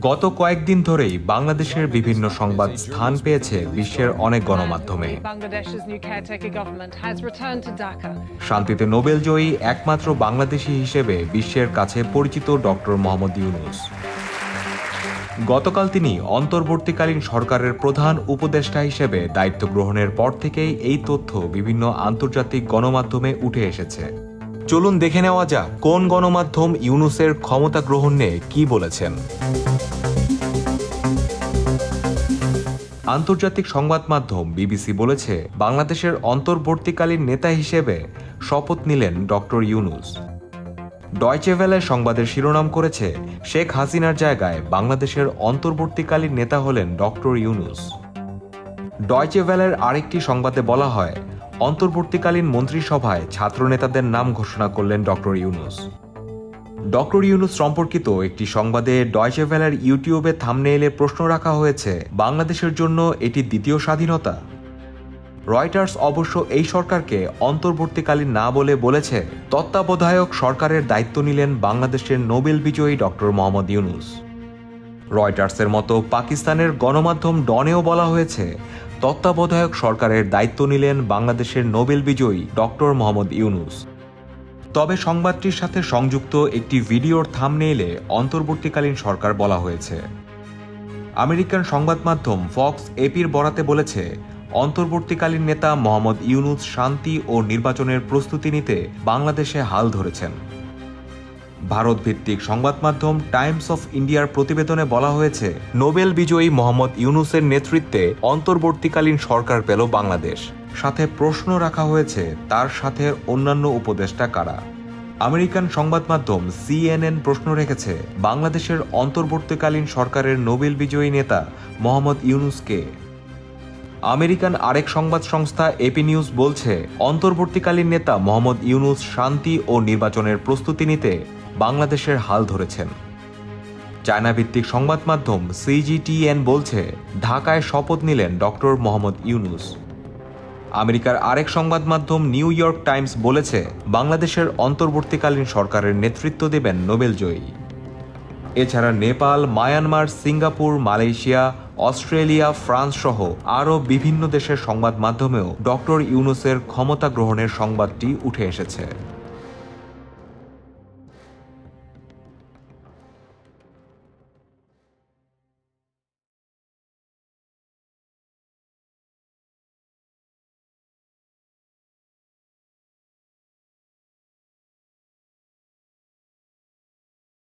গত কয়েকদিন ধরেই বাংলাদেশের বিভিন্ন সংবাদ স্থান পেয়েছে বিশ্বের অনেক গণমাধ্যমে. শান্তিতে নোবেলজয়ী একমাত্র বাংলাদেশি হিসেবে বিশ্বের কাছে পরিচিত ডক্টর মোহাম্মদ ইউনুস। গতকাল তিনি অন্তর্বর্তীকালীন সরকারের প্রধান উপদেষ্টা হিসেবে দায়িত্ব গ্রহণের পর থেকেই এই তথ্য বিভিন্ন আন্তর্জাতিক গণমাধ্যমে উঠে এসেছে। চলুন দেখে নেওয়া যাক কোন গণমাধ্যম ইউনুসের ক্ষমতা গ্রহণ নিয়ে কি বলেছেন। আন্তর্জাতিক সংবাদ মাধ্যম বিবিসি বলেছে, বাংলাদেশের অন্তর্বর্তীকালীন নেতা হিসেবে শপথ নিলেন ডক্টর ইউনুস। ডয়চে ভ্যালে সংবাদের শিরোনাম করেছে, শেখ হাসিনার জায়গায় বাংলাদেশের অন্তর্বর্তীকালীন নেতা হলেন ডক্টর ইউনুস। ডয়চে ভ্যালের আরেকটি সংবাদে বলা হয় অন্তর্বর্তীকালীন মন্ত্রিসভায় ছাত্রনেতাদের নাম ঘোষণা করলেন ডক্টর ইউনুস। ডক্টর ইউনুস সম্পর্কিত একটি সংবাদে ডয়চে ভ্যালের ইউটিউবে থামনেইলে প্রশ্ন রাখা হয়েছে, বাংলাদেশের জন্য এটি দ্বিতীয় স্বাধীনতা? রয়টার্স অবশ্য এই সরকারকে অন্তর্বর্তীকালীন না বলে বলেছে, তত্ত্বাবধায়ক সরকারের দায়িত্ব নিলেন বাংলাদেশের নোবেল বিজয়ী ডক্টর মোহাম্মদ ইউনুস। রয়টার্সের মতো পাকিস্তানের গণমাধ্যম ডনেও বলা হয়েছে তত্ত্বাবধায়ক সরকারের দায়িত্ব নিলেন বাংলাদেশের নোবেল বিজয়ী ডক্টর মোহাম্মদ ইউনুস। তবে সংবাদটির সাথে সংযুক্ত একটি ভিডিওর থামনেইলে অন্তর্বর্তীকালীন সরকার বলা হয়েছে। আমেরিকান সংবাদ মাধ্যম ফক্স এপির বরাতে বলেছে, অন্তর্বর্তীকালীন নেতা মোহাম্মদ ইউনুস শান্তি ও নির্বাচনের প্রস্তুতি নিতে বাংলাদেশে হাল ধরেছেন। ভারত ভিত্তিক সংবাদ মাধ্যম টাইমস অফ ইন্ডিয়ার প্রতিবেদনে বলা হয়েছে, নোবেল বিজয়ী মোহাম্মদ ইউনুসের নেতৃত্বে অন্তর্বর্তীকালীন সরকার পেল বাংলাদেশ। সাথে প্রশ্ন রাখা হয়েছে, তার সাথে অন্যান্য উপদেষ্টা কারা? আমেরিকান সংবাদ মাধ্যম সিএনএন প্রশ্ন রেখেছে, বাংলাদেশের অন্তর্বর্তীকালীন সরকারের নোবেল বিজয়ী নেতা মোহাম্মদ ইউনুসকে আমেরিকান আরেক সংবাদ সংস্থা এপি নিউজ বলছে, অন্তর্বর্তীকালীন নেতা মোহাম্মদ ইউনুস শান্তি ও নির্বাচনের প্রস্তুতি নিতে বাংলাদেশের হাল ধরেছেন। চায়না ভিত্তিক সংবাদ মাধ্যম সিজিটিএন বলছে, ঢাকায় শপথ নিলেন ডক্টর মোহাম্মদ ইউনুস। আমেরিকার আরেক সংবাদ মাধ্যম নিউ ইয়র্ক টাইমস বলেছে, বাংলাদেশের অন্তর্বর্তীকালীন সরকারের নেতৃত্ব দেবেন নোবেলজয়ী এছাড়া Nepal, Myanmar, Singapore, Malaysia, Australia, France সহ আরও বিভিন্ন দেশের সংবাদ মাধ্যমেও ডক্টর ইউনুসের ক্ষমতা গ্রহণের সংবাদটি উঠে এসেছে।